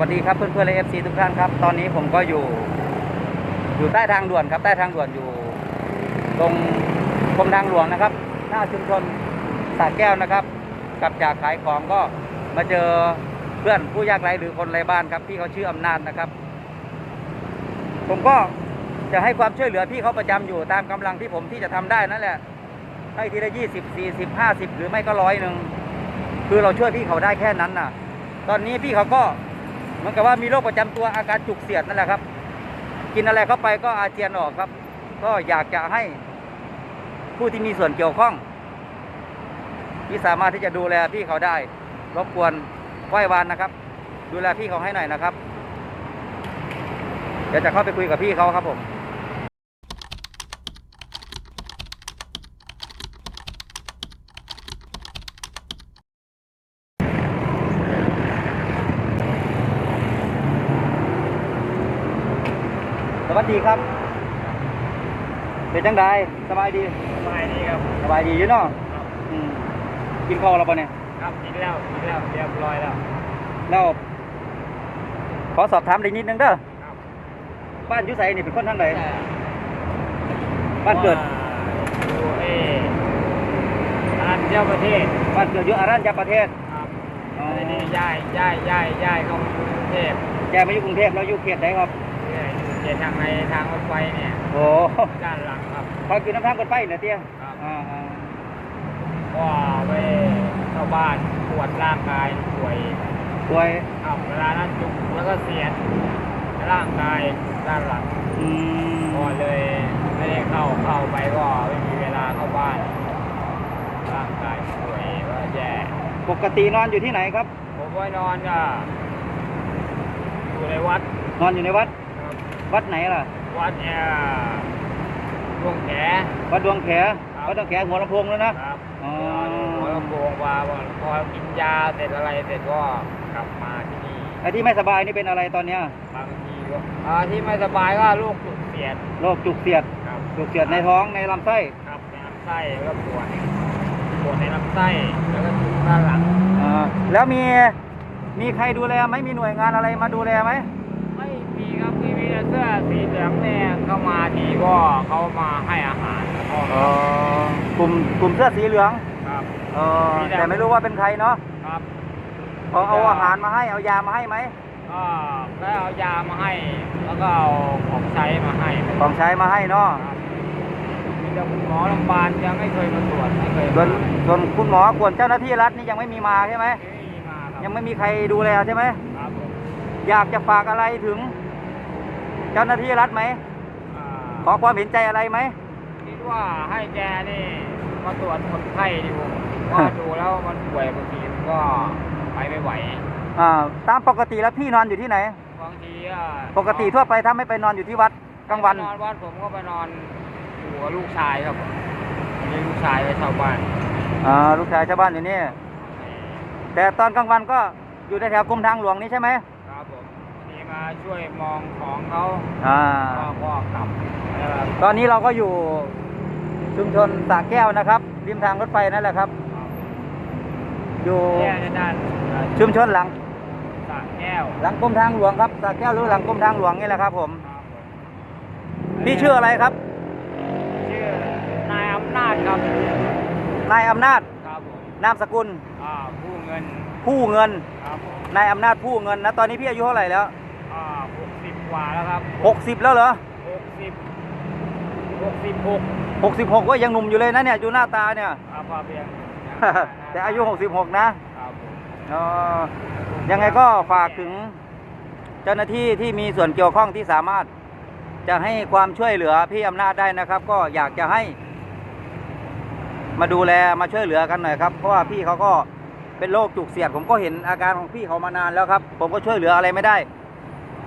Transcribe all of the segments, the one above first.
วัสดีครับเพื่อนเพื่อนเอฟซีทุกท่านครับ ตอนนี้ผมก็อยู่ อยู่ใต้ทางด่วนครับ ใต้ทางด่วนอยู่ ตรงกรมทางหลวงนะครับ หน้าชุมชนสาแก้วนะครับกลับจากขายของก็มาเจอเพื่อนผู้ยากไร้หรือคนไร้บ้านครับพี่เขาชื่ออำนาจนะครับ ผมก็จะให้ความช่วยเหลือพี่เขาประจำอยู่ตามกำลังที่ผมที่จะทำได้นั่นแหละให้ทีละยี่สิบสี่สิบห้าสิบหรือไม่ก็ร้อยหนึ่งคือเราช่วยพี่เขาได้แค่นั้นน่ะ ตอนนี้พี่เขาก็ เหมือนกับว่ามีโรคประจำตัวอาการจุกเสียดนั่นแหละครับ กินอะไรเข้าไปก็อาเจียนออกครับ ก็อยากจะให้ผู้ที่มีส่วนเกี่ยวข้อง ที่สามารถที่จะดูแลพี่เขาได้รบกวนไหว้วานนะครับ ดูแลพี่เขาให้หน่อยนะครับ เดี๋ยวจะเข้าไปคุยกับพี่เขาครับผม วัสดีครับ เป็นจังไดสบายดี สบายดีครับ สบายดีอยู่เนาะครับอืมกินข้าวแล้วปะเนี่ยครับกินแล้วกินแล้วเรียบร้อยแล้วแล้วขอสอบถามได้นิดนึงเด้อครับบ้านอยุไสนี่เป็นคนทางไหนบ้านเกิดอยู่เออารัญญประเทศบ้านเกิดอยู่อารัญญประเทศครับอ๋อแล้วนี่ย้ายย้ายย้ายย้ายเข้ามากรุงเทพแกมาอยู่กรุงเทพแล้วอยู่เขตไหนครับ เนี่ยอยู่เขตทางในทางรถไฟเนี่ยโอ้ด้านหลังครับพอกินน้ำทางกันไปเนี่ยเตี้ยครับอ่าอ่าก็ไปเข้าบ้านปวดร่างกายป่วยป่วยครับเวลานั้นจุกแล้วก็เสียดร่างกายด้านหลังอืมก็เลยไม่ได้เข้าเข้าไปก็ไม่มีเวลาเข้าบ้าน ร่างกายป่วยก็แย่ปกตินอนอยู่ที่ไหนครับผมว่านอนก็อยู่ในวัด นอนอยู่ในวัดครับ วัดไหนล่ะ วัดเนี่ยดวงแขวัดดวงแขครับวัดดวงแขหัวลำโพงแล้วนะครับอ๋อหัวลำโพงว่าพอกินยาเสร็จอะไรเสร็จก็กลับมาที่นี่ไอ้ที่ไม่สบายนี่เป็นอะไรตอนเนี้ยบางทีก็อ่าที่ไม่สบายก็ลูกจุกเสียดโรคจุกเสียดครับจุกเสียดในท้องในลำไส้ครับในลำไส้แล้วก็ปวดปวดในลำไส้แล้วก็จุกด้านหลังอ่าแล้วมีมีใครดูแลไหมมีหน่วยงานอะไรมาดูแลไหมไม่มีครับมีมีแต่ เสื้อสีเหลืองเนี่ยเข้ามาทีก็เขามาให้อาหารแล้วก็อ๋อกลุ่มกลุ่มเสื้อสีเหลืองครับ เออแต่ไม่รู้ว่าเป็นใครเนาะครับเขาเอาอาหารมาให้เอายามาให้ไหมก็ได้เอายามาให้ แล้วก็เอาของใช้มาให้ของใช้มาให้เนาะครับมีแต่คุณหมอโรงพยาบาลยังไม่เคยมาตรวจไม่เคยส่วนส่วนคุณหมอควรเจ้าหน้าที่รัฐนี่ยังไม่มีมาใช่ไหมไม่มีมาครับยังไม่มีใครดูแลใช่ไหมครับผมอยากจะฝากอะไรถึง เจ้าหน้าที่รัฐไหมอ่าขอความเห็นใจอะไรไหม คิดว่าให้แกนี่มาตรวจคนไข้ดีกว่าว่าดูแล้วมันป่วยบางทีมันก็ไปไม่ไหวอ่าตามปกติแล้วพี่นอนอยู่ที่ไหน บางทีก็ปกติทั่วไปถ้าไม่ไปนอนอยู่ที่วัดกลางวันนอนวัดผมก็ไปนอนอยู่กับลูกชายครับมีลูกชายไปเช่าบ้านอ่าลูกชายชาวบ้านอยู่นี่แต่ตอนกลางวันก็อยู่ในแถวกรมทางหลวงนี้ใช่ไหมครับผ มนี่มาช่วยมองของเขาอ่า ก็ก็กลับแล้วก็ตอนนี้เราก็อยู่ชุมชนสระแก้วนะครับ ริมทางรถไฟนั่นแหละครับ อยู่แก้ในด้านเอ่อชุมชนหลัง สระแก้วหลังกรมทางหลวงครับสระแก้วหรือหลังกรมทางหลวงนี่แหละครับ ผมครับผมพี่ชื่ออะไรครับชื่อนายอำนาจครับนายอำนาจครับผมนามสกุล อ่าผู้เงินผู้เงินครับผมนายอำนาจผู้เงินนะตอนนี้พี่อายุเท่าไหร่แล้วอ่า หกสิบกว่าแล้วครับหกสิบแล้วเหรอ หกสิบหกสิบหกหกสิบหกก็ยังหนุ่มอยู่เลยนะเนี่ยดูหน้าตาเนี่ย อาพาเพียง แต่อายุหกสิบหกนะครับผมอ๋อยังไงก็ฝากถึงเจ้าหน้าที่ที่มีส่วนเกี่ยวข้องที่สามารถ จะให้ความช่วยเหลือพี่อำนาจได้นะครับ ก็อยากจะให้ มาดูแลมาช่วยเหลือกันหน่อยครับเพราะว่าพี่เขาก็เป็นโรคจุกเสียด ผมก็เห็นอาการของพี่เขามานานแล้วครับ ผมก็ช่วยเหลืออะไรไม่ได้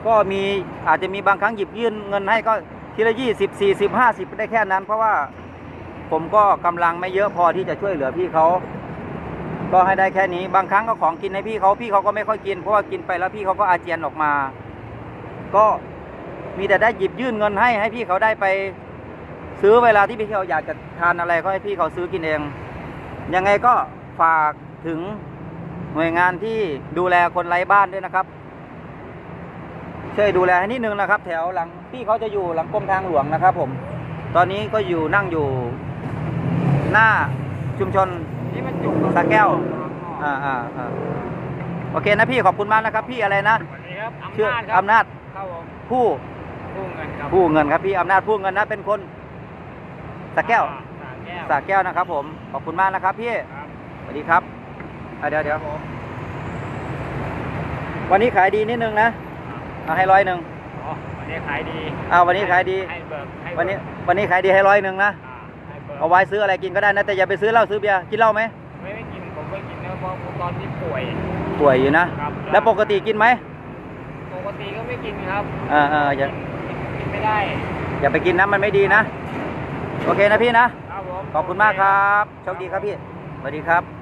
ก็มีอาจจะมีบางครั้งหยิบยื่นเงินให้ก็ทีละยี่สิบสี่สิบห้าสิบได้แค่นั้น เพราะว่าผมก็กำลังไม่เยอะพอที่จะช่วยเหลือพี่เขาก็ให้ได้แค่นี้บางครั้งก็ของกินให้พี่เขาพี่เขาก็ไม่ค่อยกินเพราะว่ากินไปแล้วพี่เขาก็อาเจียนออกมา ก็มีแต่ได้หยิบยื่นเงินให้ให้พี่เขาได้ไป ซื้อเวลาที่พี่เขาอยากจะทานอะไรก็ให้พี่เขาซื้อกินเอง ยังไงก็ฝากถึงหน่วยงานที่ดูแลคนไร้บ้านด้วยนะครับ ช่วยดูแลให้นิดนึงนะครับ แถวหลังพี่เขาจะอยู่หลังกรมทางหลวงนะครับ ผม ตอนนี้ก็อยู่นั่งอยู่ หน้าชุมชนนี่มันจุกสระแก้วอ่าอ่าอ่าโอเคนะพี่ขอบคุณมากนะครับ พี่อะไรนะสวัสดีครับอำชื่อนาจครับอำนาจครับผมผู้ผู้เงินครับผู้เงินครับพี่อำนาจผู้เงินนะเป็นคนสระแก้วอ่าสระแก้วสระแก้วนะครับ ผม ขอบคุณมากนะครับ พี่ครับสวัสดีครับอะเดี๋ยวเดี๋ยววันนี้ขายดีนิดนึงนะ เอาให้ร้อยหนึ่งอ๋อวันนี้ขายดีอ้าววันนี้ขายดี ให้เบิกให้เบิกวันนี้วันนี้ขายดีให้ร้อยหนึ่งนะ อ่าให้เบิกเอาไว้ซื้ออะไรกินก็ได้นะแต่อย่าไปซื้อเหล้าซื้อเบียร์กินเหล้าไหมไม่ไม่กินผมไม่กินนะเพราะผมตอนที่ป่วยป่วยอยู่นะ ครับแล้วปกติกินไหมปกติก็ไม่กินครับอ่าอ่าอย่ากินไม่ได้อย่าไปกินนะมันไม่ดีนะ โอเคนะพี่นะ ครับผม ขอบคุณมากครับ โชคดีครับพี่ สวัสดีครับ